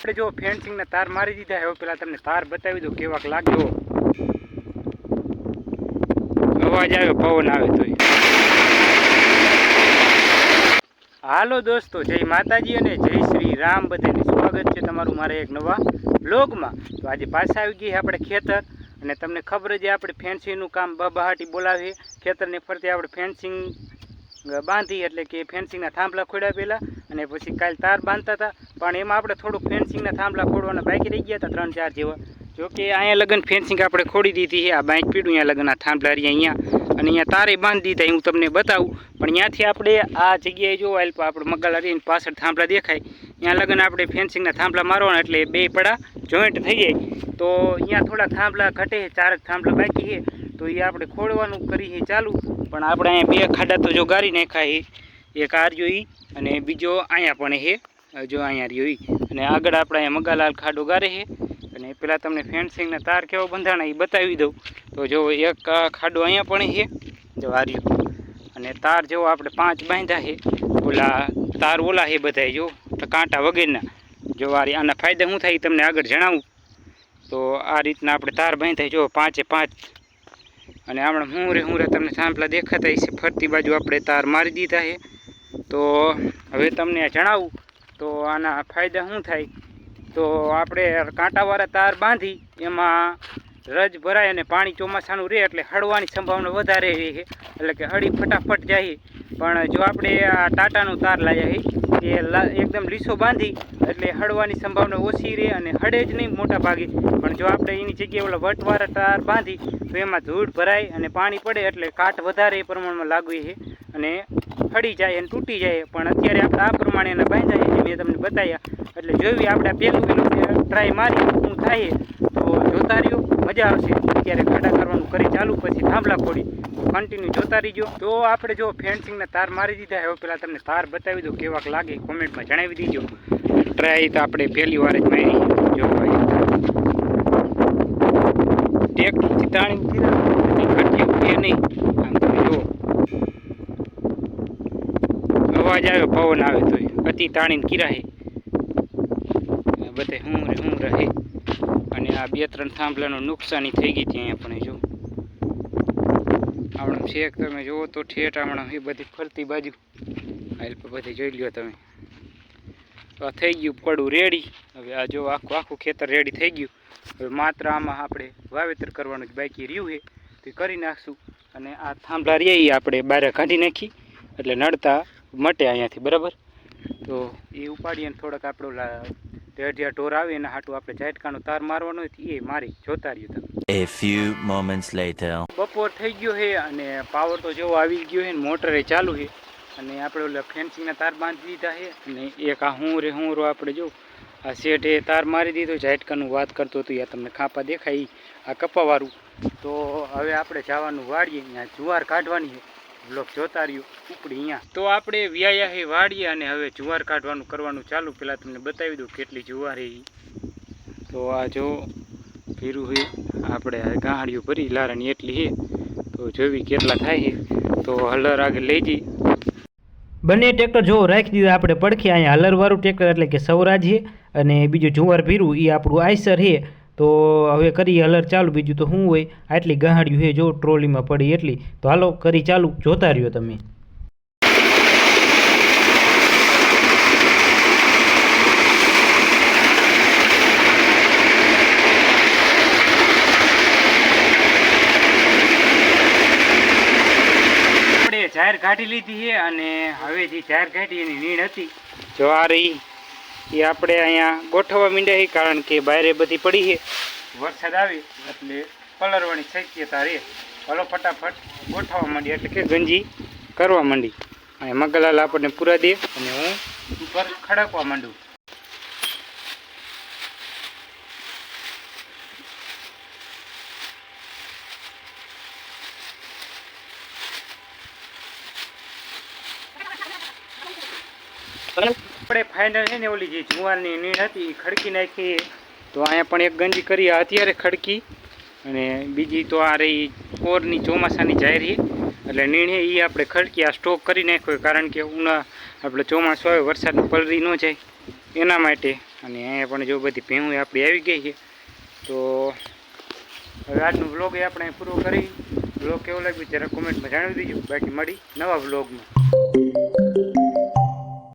આપણે જો ફેન્સિંગના તાર મારી દીધા હવે પેલા તમને તાર બતાવી દઉં કેવાક લાગ્યો. અવાજ આવ્યો, પવન આવે તો હાલો દોસ્તો, જય માતાજી અને જય શ્રી રામ. બધાને સ્વાગત છે તમારું મારા એક નવા બ્લોગમાં તો આજે પાછા આવી ગઈ આપણે ખેતર અને તમને ખબર છે, આપણે ફેન્સિંગનું કામ બહાટી બોલાવીએ ખેતરને ફરતે આપણે ફેન્સિંગ બાંધી એટલે કે ફેન્સિંગના થાંભલા ખોડ્યા પહેલાં અને પછી કાલ તાર બાંધતા હતા. પણ એમાં આપણે થોડુંક ફેન્સિંગના થાંભલા ખોડવાના બાકી રહી ગયા હતા, ત્રણ ચાર જેવા. જો કે અહીંયા લગ્ન ફેન્સિંગ આપણે ખોડી દીધી છે, આ બાઈક પીડું અહીંયા લગ્નના થાંભલા રહી અહીંયા. અને અહીંયા તારે બાંધી દીધા હું તમને બતાવું. પણ ત્યાંથી આપણે આ જગ્યાએ જો એટલે આપણે મગલ રહીને પાછળ થાંભલા દેખાય. ત્યાં લગ્ન આપણે ફેન્સિંગના થાંભલા મારવાના એટલે બે પડા જોઈન્ટ થઈ જાય. તો અહીંયા થોડા થાંભલા ઘટે ચાર થાંભલા બાકી છે. તો એ આપણે ખોડવાનું કરીએ ચાલુ. પણ આપણે અહીંયા બે ખાડા તો જો ગારી નાખ્યા એક આ રહ્યો અને બીજો અહીંયા પણ છે. જો અહીંયા રહ્યો અને આગળ આપણે અહીંયા મગાલાલ ખાડો ગારે છે. અને પેલા તમને ફેન્સિંગના તાર કેવો બંધાણા એ બતાવી દઉં. તો જો એક ખાડો અહીંયા પણ છે. જો આ અને તાર જેવો આપણે પાંચ બાંધ્યા છે. ઓલા તાર ઓલા છે બધા જો. કાંટા વગેરેના. જો આ આના ફાયદા શું થાય તમને આગળ જણાવું. તો આ રીતના આપણે તાર બાંધ્યા જો પાંચે પાંચ અને આપણે હુંરે હુંરે તમને થાંભલા દેખાતા હશે. ફરતી બાજુ આપણે તાર મારી દીધા છે. તો હવે તમને જણાવું, તો આના ફાયદા શું થાય? તો આપણે કાંટાવાળા તાર બાંધી, એમાં રજ ભરાય અને પાણી ચોમાસાનું રહે એટલે હળવાની સંભાવના વધારે રહે એટલે કે હળી ફટાફટ જાય પણ જો આપણે આ ટાટાનું તાર લાવ્યા છે એ એકદમ લીસો બાંધી એટલે હળવાની સંભાવના ઓછી રહે અને હળે જ નહીં મોટા ભાગે. પણ જો આપણે એની જગ્યાએ ઓલા વટવાળા તાર બાંધી, તો એમાં ધૂળ ભરાય અને પાણી પડે એટલે કાટ વધારે એ પ્રમાણમાં લાગવી છે અને હળી જાય અને તૂટી જાય. પણ અત્યારે આપણે આ પ્રમાણે એના બાંધાય છે મેં તમને બતાવ્યા. એટલે જોયું આપણે પહેલું પેલું ટ્રાય મારી, હું થાય તો જોતા રહ્યો. મજા આવશે. અત્યારે ખાડા કરવાનું કરી ચાલુ, પછી થાંભલા ખોડી કન્ટિન્યુ જોતા રહીજો. તો આપણે જો ફેન્સિંગના તાર મારી દીધા, હવે પહેલાં તમને તાર બતાવી દો કેવાક લાગે, કોમેન્ટમાં જણાવી દીજો. ટ્રાય તો આપણે પહેલી વાર જ મારી. જો ભાઈ. ચિતાણી તાણી નહીં? આમ અવાજ આવે પવન આવે તો અતિ તાણીને કિરાહે. બધે હું રે હું રહે. અને આ બે ત્રણ થાંભલાનું નુકસાની થઈ ગઈ હતી અહીંયા પણ જો. આપણે છેક તમે જુઓ તો ઠેઠ હમણાં એ બધી ફરતી બાજુ. હાલ પર બધી જોઈ લ્યો તમે. તો આ થઈ ગયું પડું રેડી. હવે આ જો આખું આખું ખેતર રેડી થઈ ગયું. હવે માત્ર આમાં આપણે વાવેતર કરવાનું જ બાકી રહ્યું છે. તો કરી નાખશું. અને આ થાંભલા રહ્યા એ આપણે બહાર કાઢી નાખી. એટલે નડતા મટે અહીંયાથી, બરાબર? તો એ ઉપાડીને થોડાક આપણે ઢેઢિયા ઢોર આવે એના હાટું આપણે ઝાટકાનો તાર મારવાનો એ મારી જોતા રહ્યું તમે. A few moments later. બપોર થઈ ગયો છે અને પાવર તો જેવો આવી ગયો છે ને મોટર એ ચાલુ છે. અને આપણે ઓલા ફેન્સિંગના તાર બાંધી દીધા છે અને એક આ હું રે હું રો આપણે જો આ શેઠે તાર મારી દીધો ઝાટકાનું વાત કરતો હતો યા તમને ખાપા દેખાય આ કપાવાળું. તો હવે આપણે જવાનું વાડીએ અહીંયા જુવાર કાઢવાની છે. બ્લોક જોતા રહ્યું ઉપડી અહીંયા. તો આપણે વ્યાયા હે વાડીએ અને હવે જુવાર કાઢવાનું કરવાનું ચાલુ. પહેલાં તમને બતાવી દઉં કેટલી જુવાર એ તો આ જો ભીરું હે આપણે ગાંડિયું ભરી લારાની એટલી છે તો જોવી કેટલા થાય તો હલર આગળ લઈ જઈ. બંને ટ્રેક્ટર જો રાખી દીધા આપણે પડખે અહીંયા હલરવાળું ટ્રેક્ટર એટલે કે સૌરાજ છે અને બીજું જુવાર ભીરું એ આપણું આઈસર છે તો હવે કરી હલર ચાલુ બીજું તો શું હોય? આટલી ગાંહડિયું છે જો ટ્રોલીમાં પડી એટલી. તો હાલો કરી ચાલુ. જોતા રહ્યો તમે. આપણે જાહેર કાઢી લીધી છે અને હવે જે જાહેર કાઢી એની નીણ હતી. જો આ રહી એ આપણે અહીંયા ગોઠવવા માંડ્યા છે કારણ કે બહારે બધી પડી છે. વરસાદ આવી એટલે પલરવાની શક્યતા રહે. હલો ફટાફટ ગોઠવવા માંડી એટલે કે ગંજી કરવા માંડી. અને મગલાલ આપણને પૂરા દે અને હું ઉપર ખડકવા માંડું. આપણે ફાઇનલ છે ને ઓલી જે જુવારની નીણ હતી એ ખડકી નાખી. તો અહીંયા પણ એક ગંજી કરી અત્યારે ખડકી અને બીજી તો આ રહી ઓરની ચોમાસાની જાહેરી. એટલે નીણ એ આપણે ખડકી આ સ્ટોક કરી નાખ્યો કારણ કે ઉના આપણે ચોમાસું આવે, વરસાદની પલરી ન જાય એના માટે. અને અહીંયા પણ જો બધી ભેહું આપણી આવી ગઈ છે. તો હવે આજનો વ્લોગ એ આપણે પૂરો કરી. વ્લોગ કેવો લાગ્યો, જરા કોમેન્ટમાં જણાવી દેજો. બાકી મળી નવા વ્લોગમાં.